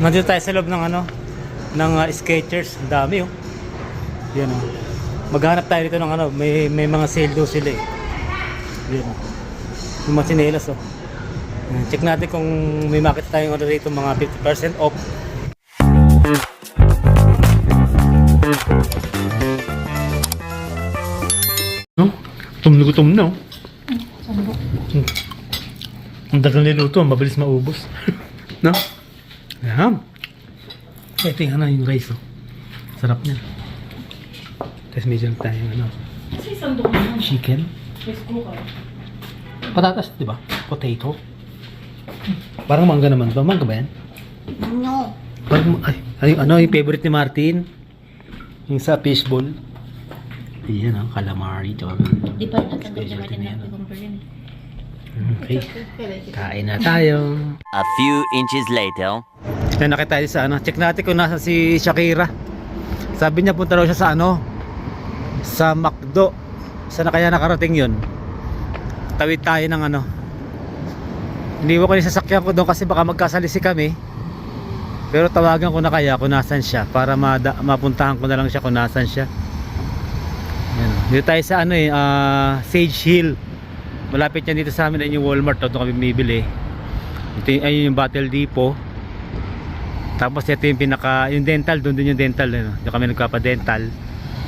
Nandito tayo sa loob ng ano, ng uh. Ang dami oh. Yan oh. Maghanap tayo dito ng ano, may may mga sale daw sila eh. Yan oh. Yung mga tsinelas oh. Check natin kung may makita tayong ano rito mga 50% off. No? Gutom na gutom na oh. Hmm. Ang dagal niluto, mabilis maubos. no? Ayan. Ito yung ano, yung rice oh. Sarap niya. Tapos medyo lang tayong ano, Kasi isang doon naman. chicken. Rice cooker. Patatas, di ba? Potato. Parang mangga naman ba? Mangga ba yan? No. Parang, ay, ay, ano, yung favorite ni Martin? Yung sa fishbowl. Ayan, oh, calamari. Di ba natanggap naman din na yan, ng cucumber yun? okay. Kain na tayo. A few inches later. Kaya nakita tayo sa ano. Check natin kung nasa si Shakira. Sabi niya punta daw siya sa ano. Sa McDo. Saan na kaya nakarating yun? Tawid tayo ng ano. Iniwan ko yung sasakyan ko doon kasi baka magkasalisi kami. Pero tawagan ko na kaya kung nasan siya para mada, mapuntahan ko na lang siya kung nasan siya. Yan. Dito tayo sa ano eh, ah, Sage Hill. Malapit yan dito sa amin ay yung Walmart. Doon kami bumibili. Ito ayun yung Battle Depot. Tapos ito yung pinaka, yung dental, doon din yung dental. Ano? Doon kami nagpapa-dental.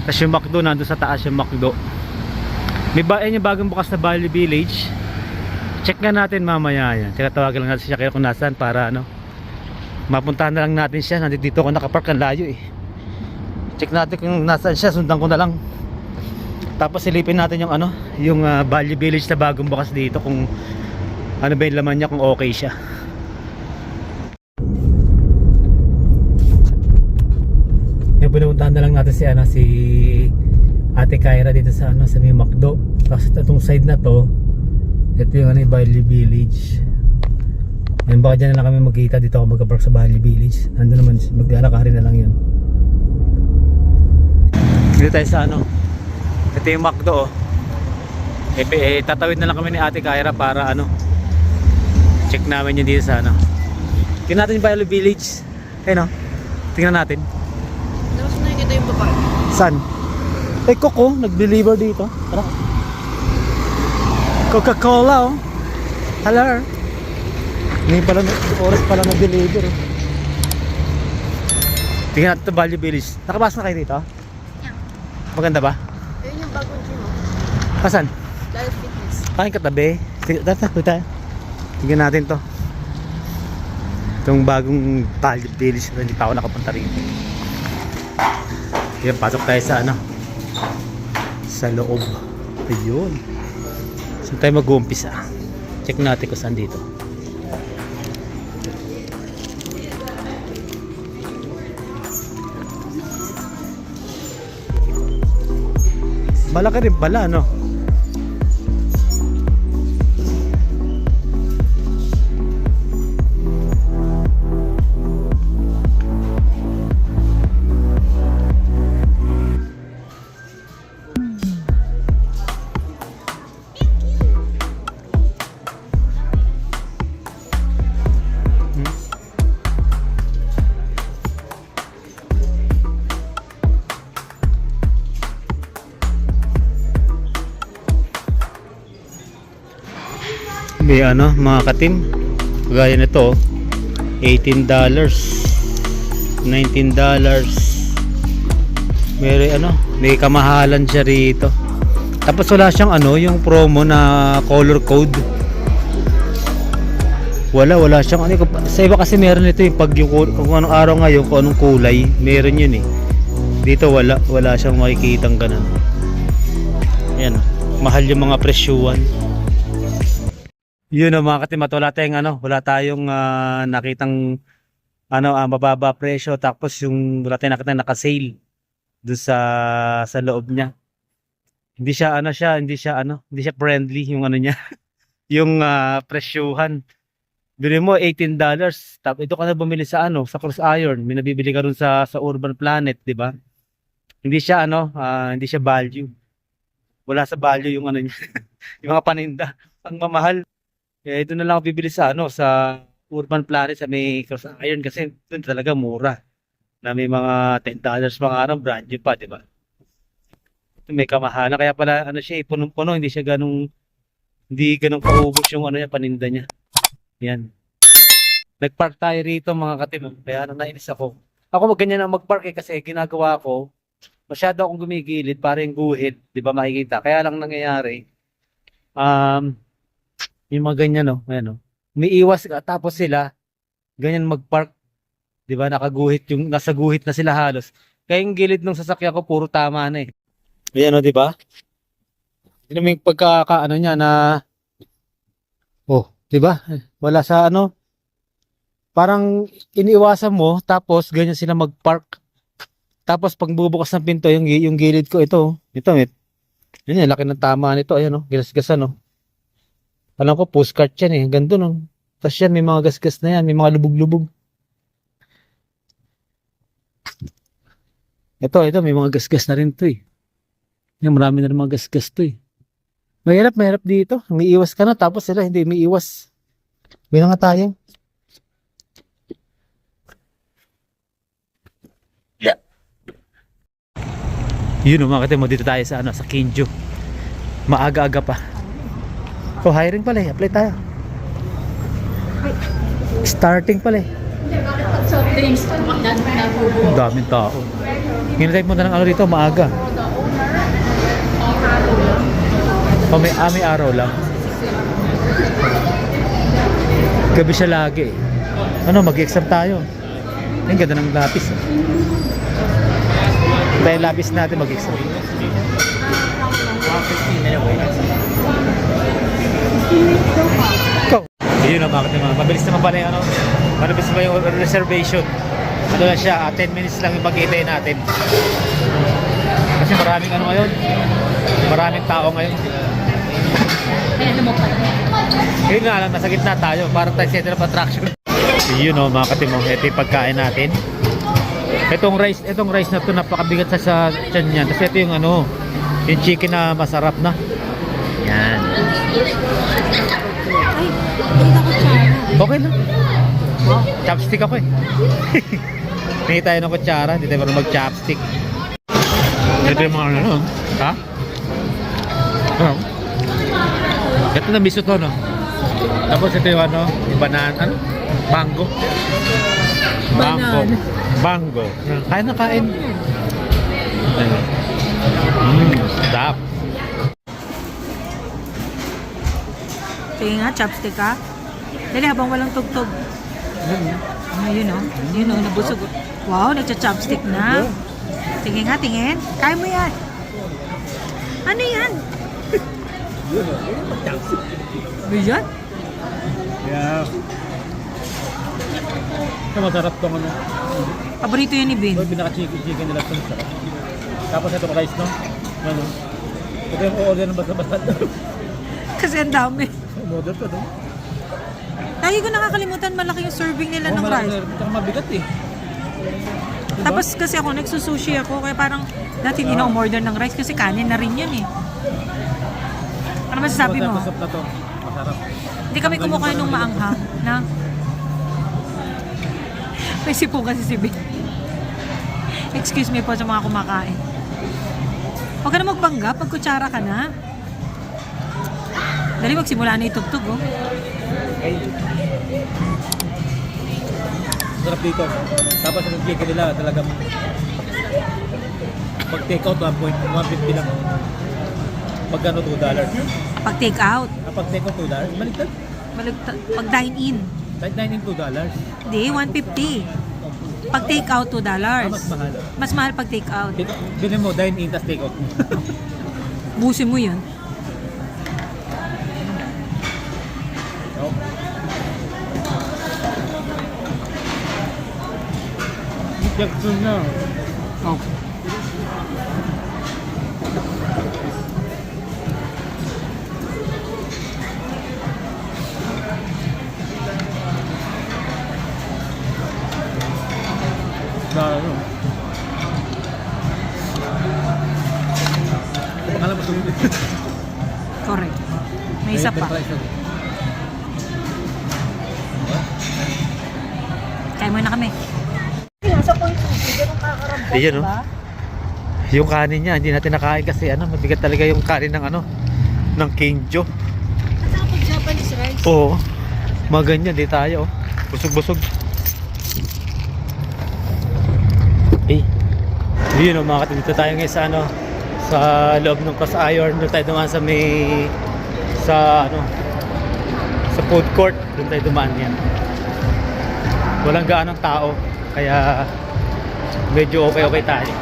Tapos yung McDo, nandun sa taas yung McDo. May ba, yung bagong bukas na Bali Village. Check nga natin mamaya yan. Tsaka tawagan lang natin siya kaya kung nasaan para ano. Mapuntahan na lang natin siya. Nandito dito ako nakapark ang layo eh. Check natin kung nasaan siya. Sundan ko na lang. Tapos silipin natin yung ano, yung uh, Bali Village na bagong bukas dito kung ano ba yung laman niya kung okay siya. Pinuntahan na lang natin si ano si Ate Kyra dito sa ano sa may McDo. Tapos itong side na to, ito yung ano Bali Village. Yan baka dyan na lang kami magkita dito ako magka-park sa Bali Village. Nandun naman maglalakari na lang yun. Dito tayo sa ano. Ito yung McDo oh. Eh, eh, tatawid na lang kami ni Ate Kyra para ano check namin yun dito sa ano. Tingnan natin yung Bali Village. Ayun oh. Tingnan natin. Tapos nakikita yung babae. San? Eh, Coco, nag-deliver dito. Tara. Coca-Cola, oh. Hello. Ngayon pala, oras pala nag-deliver. oh. Tingnan natin ito, Value Village. Nakabas na kayo dito? Maganda ba? Yun yung bagong gym mo. Kasan? Live fitness. Kain katabi. Sige, Tata, puta. Tingnan natin to. Itong bagong Value Village na hindi pa ako nakapunta rito. Yan, pasok tayo sa ano? Sa loob. Ayun. Saan tayo mag-uumpisa? Check natin kung saan dito. Malaki rin pala, no? May ano, mga katim. Gaya nito, oh. $18 $19 May ano, may kamahalan siya rito. Tapos wala siyang ano, yung promo na color code. Wala, wala siyang ano. Sa iba kasi meron ito yung pag yung kung anong araw ngayon, kung anong kulay, meron yun eh. Dito wala, wala siyang makikitang ganun. Ayan, mahal yung mga presyuan. Yun o mga katimat, wala tayong ano, wala tayong ah, nakitang ano, ah, mababa presyo tapos yung wala tayong nakitang naka-sale doon sa sa loob niya. Hindi siya ano siya, hindi siya ano, hindi siya friendly yung ano niya. yung ah, presyuhan. Bili mo $18. Tapos ito ka na bumili sa ano, sa Cross Iron, may nabibili ka dun sa sa Urban Planet, 'di ba? Hindi siya ano, ah, hindi siya value. Wala sa value yung ano niya. yung mga paninda, ang mamahal. Kaya ito na lang ako bibili sa ano, sa Urban Planet sa may Iron kasi doon talaga mura. Na may mga $10 mga ano, brand new pa, di ba? May kamahalan. Kaya pala, ano siya, eh, punong-puno. Hindi siya ganong, hindi ganong kaubos yung ano niya, paninda niya. Yan. Nagpark tayo rito mga katim. Kaya ano, nainis ako. Ako ganyan ang magpark eh, kasi ginagawa ko, masyado akong gumigilid para yung guhit, di ba makikita. Kaya lang nangyayari, um, yung mga ganyan no, ayan no, umiiwas ka, tapos sila, ganyan magpark, di ba nakaguhit yung, nasa guhit na sila halos. Kaya yung gilid ng sasakyan ko, puro tama na eh. Ayan no, di ba? Yun naman yung pagkakaano niya na, oh, di ba? Wala sa ano, parang iniiwasan mo, tapos ganyan sila magpark. Tapos pag bubukas ng pinto, yung, yung gilid ko, ito, ito, met. Yun yan, laki ng tama nito, ayan o, ginasgasan o. Alam ko, postcard yan eh, ganito no. Tapos yan, may mga gasgas na yan, may mga lubog-lubog. Ito, ito, may mga gasgas na rin to eh. Yan, marami na rin mga gasgas to eh. Mahirap, mahirap dito. Umiiwas ka na, tapos sila hindi umiiwas. May na nga tayo. Yun o, makita mo dito tayo sa ano, sa Kinjo. Maaga-aga pa. Oh, hiring pala eh. Apply tayo. Starting pala eh. Sa drinks, tumakdan na po. Ang daming tao. Hinatay mo na ng ano dito, maaga. Oh, may, ah, may araw lang. Gabi siya lagi eh. Ano, mag-exam tayo. Ang ganda ng lapis. eh. Dahil lapis natin mag-exam. Ikaw. Yun na, bakit naman. Mabilis naman pala yung ano. Mabilis naman yung reservation. Ano na siya, ah, 10 minutes lang yung mag natin. Kasi maraming ano ngayon. Maraming tao ngayon. Kaya pala. Yun nga lang, nasa gitna tayo. Parang tayo center of attraction. Yun o, mga katimo. Ito yung pagkain natin. Itong rice, itong rice na to napakabigat sa sa tiyan niyan. Kasi ito yung ano, yung chicken na masarap na. Okay lang. Chopstick ako eh. Hindi tayo ng kutsara, hindi tayo marunong mag-chopstick. Ito yung mga ano, ha? Ano? Ito na miso to, no? Tapos ito yung ano, yung banana, ano? Mango. Mango. Mango. Kain na kain. Mmm, sarap. Sige nga, chopstick ka. Dali, habang walang tugtog. Ayun o. Yun o, nabusog. Wow, nagcha-chopstick na. Sige nga, tingin. Kaya mo yan. Ano yan? Ano yan? Yeah. Ito masarap tong ano. Paborito yun ni Ben. Ito pinaka-chicken chicken nila ito masarap. Tapos ito rice, no? Ano? Ito yung order ng basta-basta. Kasi ang dami. Model ko, no? Lagi ko nakakalimutan malaki yung serving nila ng rice. Tsaka mabigat eh. Diba? Tapos kasi ako, nagsusushi ako. Kaya parang dati hindi na umorder ng rice kasi kanin na rin yun eh. Ano masasabi mo? Masarap na to. Masarap. Hindi kami kumukuha nung maanghang na may sipo kasi si Ben. Excuse me po sa mga kumakain. Huwag ka na magbangga pag kutsara ka na. Dali magsimula na itugtog oh. Sarap dito. Tapos yung chicken nila talagang pag take out 1 point, 150 lang. Pag ano 2 dollars. Pag take out, Ah, pag take out 2 dollars, baliktad. baligta- pag dine in, Kahit 9 2 dollars. hindi, 150. Pag take out, 2 Ah, dollars. mas mahal. Mas mahal pag take out. Bilhin mo, dine in, tas take out. Busin mo yun. Jackson na. Oh. Na? Pangalan mo sumunod. Correct. May isa pa. Ayun, oh. Diba? Yung kanin niya, hindi natin nakain kasi ano, mabigat talaga yung kanin ng ano, ng kinjo. Pag Japanese rice. Oo. Mga ganyan, di tayo. oh. Busog-busog. Eh. Yun o, mga dito tayo ngayon sa ano, sa loob ng Cross Iron. Doon tayo dumaan sa may, sa ano, sa food court. Doon tayo dumaan yan. Walang gaanong tao. Kaya, medyo okay-okay tayo.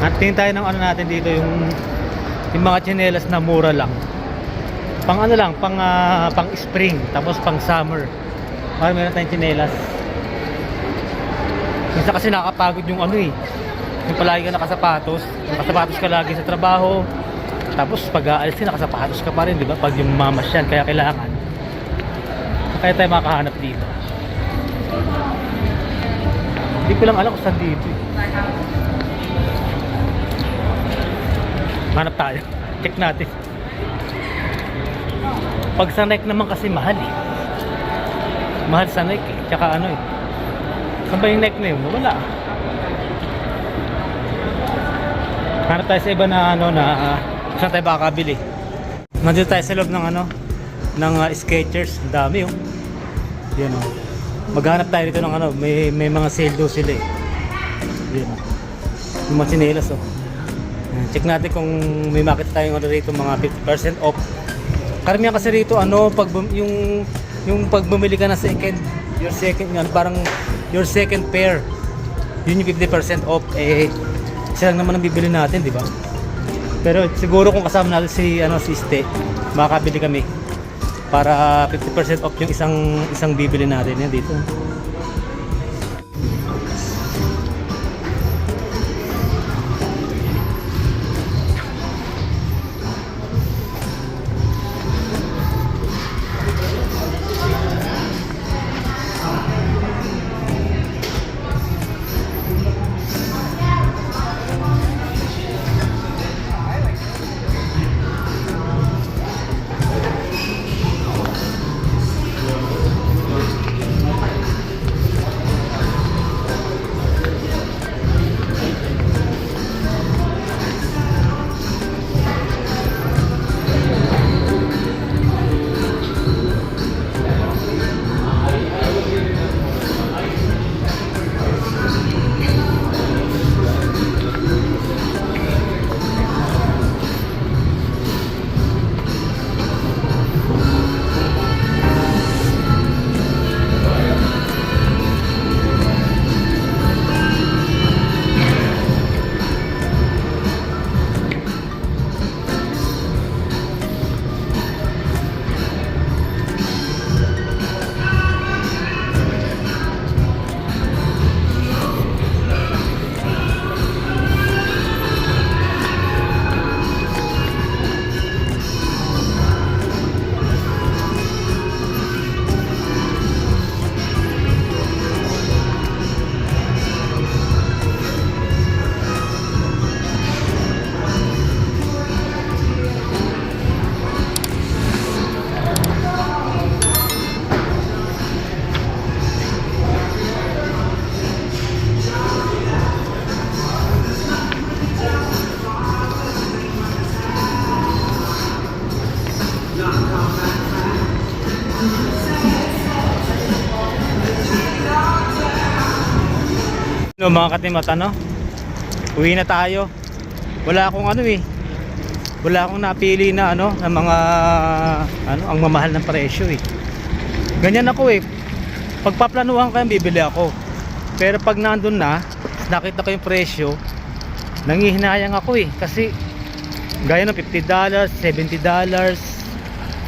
At tingin tayo ng ano natin dito, yung, yung mga tsinelas na mura lang pang ano lang, pang ah, pang spring, tapos pang summer. Para meron tayong tsinelas. Minsan kasi nakakapagod yung ano eh. Yung palagi ka nakasapatos, nakasapatos ka lagi sa trabaho. Tapos pag aalis ka, nakasapatos ka pa rin, di ba? Pag yung mamasyan, kaya kailangan. Kaya tayo makahanap dito. Hindi ko lang alam kung saan dito eh. Hanap tayo. Check natin. Pag sa Nike naman kasi mahal eh. Mahal sa Nike eh. Tsaka ano eh. Saan ba yung Nike na yun? Wala. Hanap tayo sa iba na ano na uh, saan tayo makakabili. Nandito tayo sa loob ng ano ng uh, Skechers. Ang dami oh. Yan oh. Maghanap tayo dito ng ano, may may mga sale daw sila eh. Yan oh. Yung mga tsinelas oh. Yan, Check natin kung may makita tayong ano rito mga 50% off. Karamihan kasi rito ano pag yung yung pag bumili ka na second your second ano, parang your second pair yun yung 50% off eh isa lang naman ang bibili natin di ba pero siguro kung kasama natin si ano si Ste makakabili kami para 50% off yung isang isang bibili natin yan dito No, mga katimat, ano? Uwi na tayo. Wala akong ano eh. Wala akong napili na ano, ng mga ano, ang mamahal ng presyo eh. Ganyan ako eh. Pagpaplanuhan ko yan, bibili ako. Pero pag nandun na, nakita ko yung presyo, nangihinayang ako eh. Kasi gaya ng $50, $70,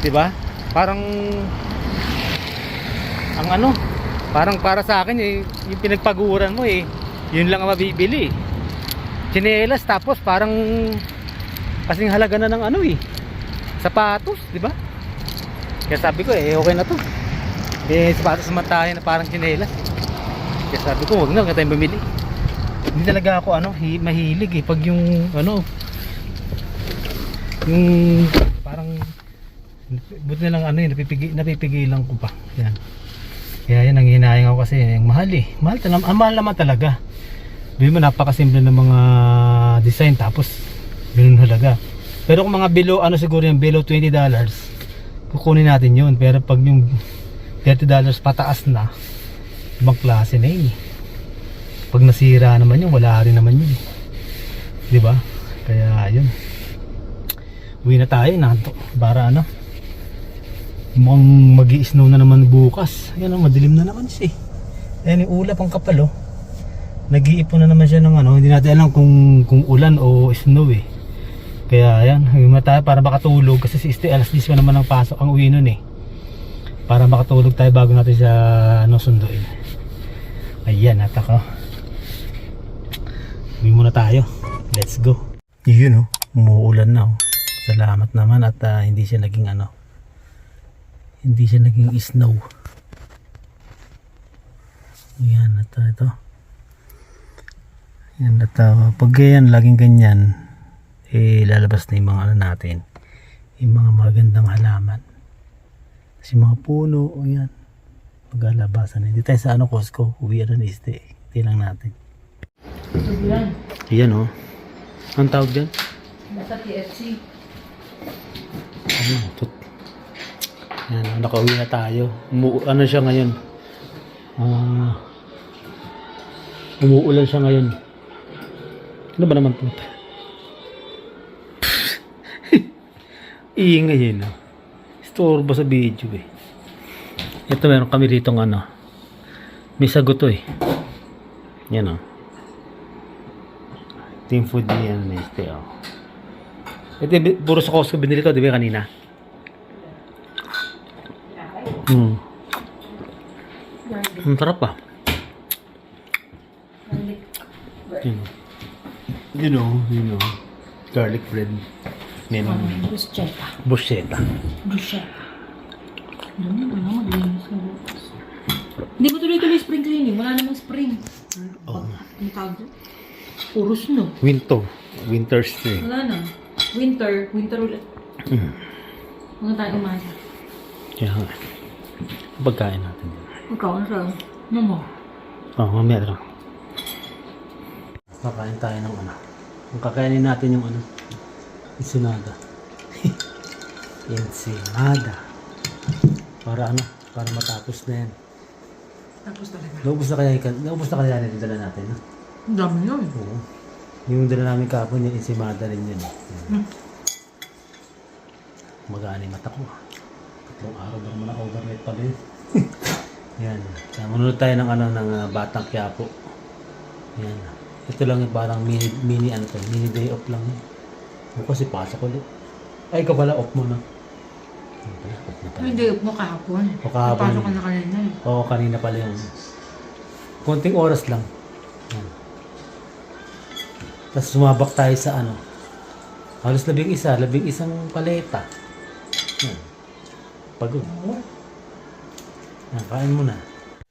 'di ba? Parang ang ano, parang para sa akin eh, yung pinagpaguran mo eh, yun lang ang mabibili. Chinelas tapos parang kasing halaga na ng ano eh, sapatos, di ba? Kaya sabi ko eh, okay na to. Eh, sapatos naman tayo na parang chinelas. Kaya sabi ko, wag na, wag na tayong bumili. Hindi talaga ako ano, hi- mahilig eh, pag yung ano, yung parang buti na lang ano eh, napipigi, napipigilan ko pa. Yan. Kaya yan, nanghihinayang ako kasi yung mahal eh. Mahal, tal- ah, mahal naman talaga. Bili mo napakasimple ng mga design tapos ganun halaga. Pero kung mga below ano siguro yung below 20 dollars, kukunin natin yun. Pero pag yung 30 dollars pataas na, ibang klase na yun. eh. Pag nasira naman yun, wala rin naman yun. 'Di ba? Kaya yun. Uwi na tayo, nanto. Para ano? Mukhang mag snow na naman bukas. Ayan, oh, madilim na naman siya. eh. Ayan yung ulap ang kapal oh. Nag-iipon na naman siya ng ano, hindi natin alam kung kung ulan o snow eh. Kaya ayan, tayo para makatulog kasi si Este alas 10 pa naman ang pasok ang uwi nun eh. Para makatulog tayo bago natin siya ano, sunduin. Ayan, at ako. Uwi muna tayo. Let's go. Yun oh, umuulan na oh. Salamat naman at ah, hindi siya naging ano. Hindi siya naging snow. Ayan, at ah, ito. Yan at uh, pag ganyan, laging ganyan, eh lalabas na yung mga ano natin, yung mga magandang halaman. Kasi mga puno, o yan, maglalabasan. Hindi tayo sa ano Costco, uwi na ni Este. Hindi lang natin. Yan. Yan oh. Ang tawag dyan? Nasa PFC. Ano, tut. Yan, nakauwi na tayo. Umu ano siya ngayon? Ah, umuulan siya ngayon. Ano ba naman po? Iingay yun. Oh. Istorbo sa video eh. Ito meron kami rito ng ano. May sagot eh. Yan oh. Team food ni ano este oh. Ito puro sa Costco binili ko, di ba kanina? Hmm. Ang sarap ah. Yun oh. Yun oh, yun oh. Garlic bread. Oh. Bruschetta. Bruschetta. Bruschetta. Ano. Hindi ko tuloy-tuloy spring cleaning. Wala namang spring. Oh. Ang tawag doon? Puro snow. Winter. Winter spring. Wala na. Winter. Winter ulit. Mm. Mga tayo umasa. Kaya nga. Pagkain natin. Ikaw, ano sa'yo? Ano mo? Oh, mamaya lang. Kakain tayo ng ano. Kung kakainin natin yung ano. Ensenada. Ensenada. Para ano? Para matapos na yan. Tapos talaga. Naubos na kaya, naubos na kaya yung dala natin, no? Ang dami yun. Oo. Yung dala namin kapon, yung ensimada rin yun. Hmm. Mag-aani mata ko. Tatlong araw na naman ang overnight pa din. Yan. Kaya manunod tayo ng ano ng ah, Batang Quiapo. Yan. Ito lang yung parang mini, mini ano to, mini day off lang. yun. Bukas ipasok ulit. Ay, ikaw pala off mo na. Yan pala, off na pala. Hindi, mo kahapon. O, kahapon. Napasok ka na kanina eh. Oo, kanina pala yung konting oras lang. Yan. Tapos sumabak tayo sa ano. Halos labing isa, labing isang paleta. Yan. Pagod. Yan, kain mo na.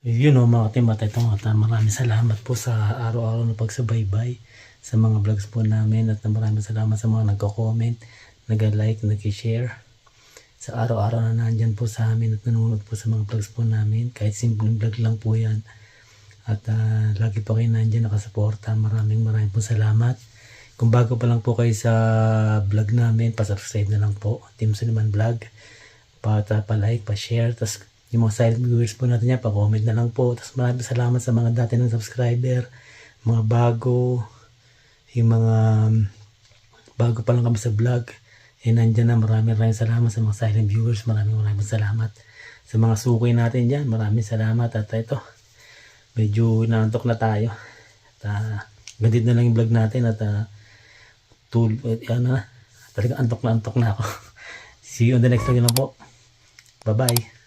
Yun o mga timata ito mga maraming salamat po sa araw-araw na pagsubaybay sa mga vlogs po namin at maraming salamat sa mga nagko-comment, nag-like, nag-share sa araw-araw na nandyan po sa amin at nanonood po sa mga vlogs po namin. Kahit simpleng vlog lang po yan. At ah, lagi po kayo nandyan nakasuporta. Maraming maraming po salamat. Kung bago pa lang po kayo sa vlog namin, pasubscribe na lang po. Team Suliman Vlog. Pa, pa-like, pa-share. Tapos yung mga silent viewers po natin yan, pa-comment na lang po. Tapos maraming salamat sa mga dati ng subscriber, mga bago, yung mga um, bago pa lang kami sa vlog. Eh, nandyan na maraming maraming salamat sa mga silent viewers. Maraming maraming salamat sa mga suki natin dyan. Maraming salamat. At ito, medyo nantok na tayo. At uh, ganito na lang yung vlog natin. At uh, tul eh, ano na, talagang antok na antok na ako. See you on the next vlog na po. Bye-bye.